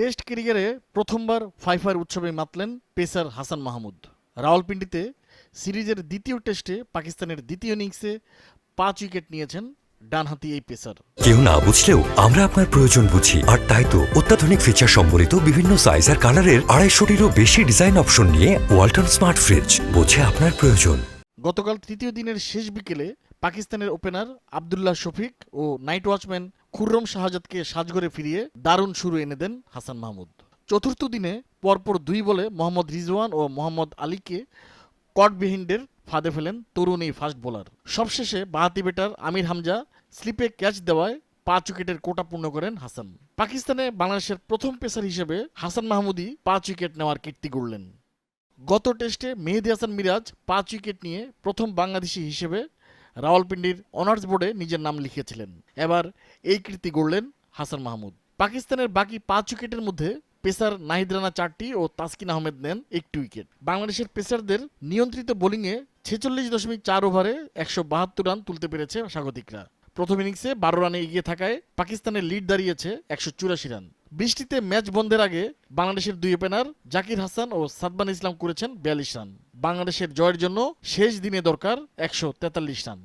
Test ক্রিকেটে প্রথমবার fifer উৎসবে মাতলেন পেসার হাসান মাহমুদ। রাওয়ালপিন্ডিতে সিরিজের দ্বিতীয় টেস্টে পাকিস্তানের দ্বিতীয় ইনিংসে পাঁচ উইকেট নিয়েছেন ডানহাতি এই পেসার। কেউ না বুঝলেও আমরা আপনার প্রয়োজন বুঝি। আর তাই তো অত্যাধুনিক ফিচার সম্বলিত বিভিন্ন সাইজ আর কালারের আড়াইশোটিরও বেশি ডিজাইন অপশন নিয়ে ওয়ালটন স্মার্ট ফ্রিজ বোঝে আপনার প্রয়োজন। গতকাল তৃতীয় দিনের শেষ বিকেলে পাকিস্তানের ওপেনার আবদুল্লাহ শফিক ও নাইট ওয়াচম্যান খুররম শাহজাদকে সাজঘরে ফিরিয়ে দারুণ শুরু এনে দেন হাসান মাহমুদ। চতুর্থ দিনে পরপর দুই বলে মোহাম্মদ রিজওয়ান ও মোহাম্মদ আলীকে কট বিহিন্ডের ফাঁদে ফেলেন তরুণ এই ফাস্ট বোলার। সবশেষে বাহাতি বেটার আমির হামজা স্লিপে ক্যাচ দেওয়ায় পাঁচ উইকেটের কোটা পূর্ণ করেন হাসান। পাকিস্তানে বাংলাদেশের প্রথম পেসার হিসেবে হাসান মাহমুদই পাঁচ উইকেট নেওয়ার কীর্তি গড়লেন। গত টেস্টে মেহেদি হাসান মিরাজ পাঁচ উইকেট নিয়ে প্রথম বাংলাদেশি হিসেবে রাওয়ালপিন্ডির অনার্স বোর্ডে নিজের নাম লিখিয়েছিলেন। এবার এই কীর্তি গড়লেন হাসান মাহমুদ। পাকিস্তানের বাকি পাঁচ উইকেটের মধ্যে পেসার নাহিদ রানা চারটি ও তাসকিন আহমেদ নেন একটি উইকেট। বাংলাদেশের পেসারদের নিয়ন্ত্রিত বোলিংয়ে ছেচল্লিশ দশমিক চার ওভারে একশো বাহাত্তর রান তুলতে পেরেছে স্বাগতিকরা। প্রথম ইনিংসে বারো রানে এগিয়ে থাকায় পাকিস্তানের লিড দাঁড়িয়েছে একশো চুরাশি রান। বৃষ্টিতে ম্যাচ বন্ধের আগে বাংলাদেশের দুই ওপেনার জাকির হাসান ও সাদমান ইসলাম করেছেন বিয়াল্লিশ রান। বাংলাদেশের জয়ের জন্য শেষ দিনে দরকার একশো তেতাল্লিশ রান।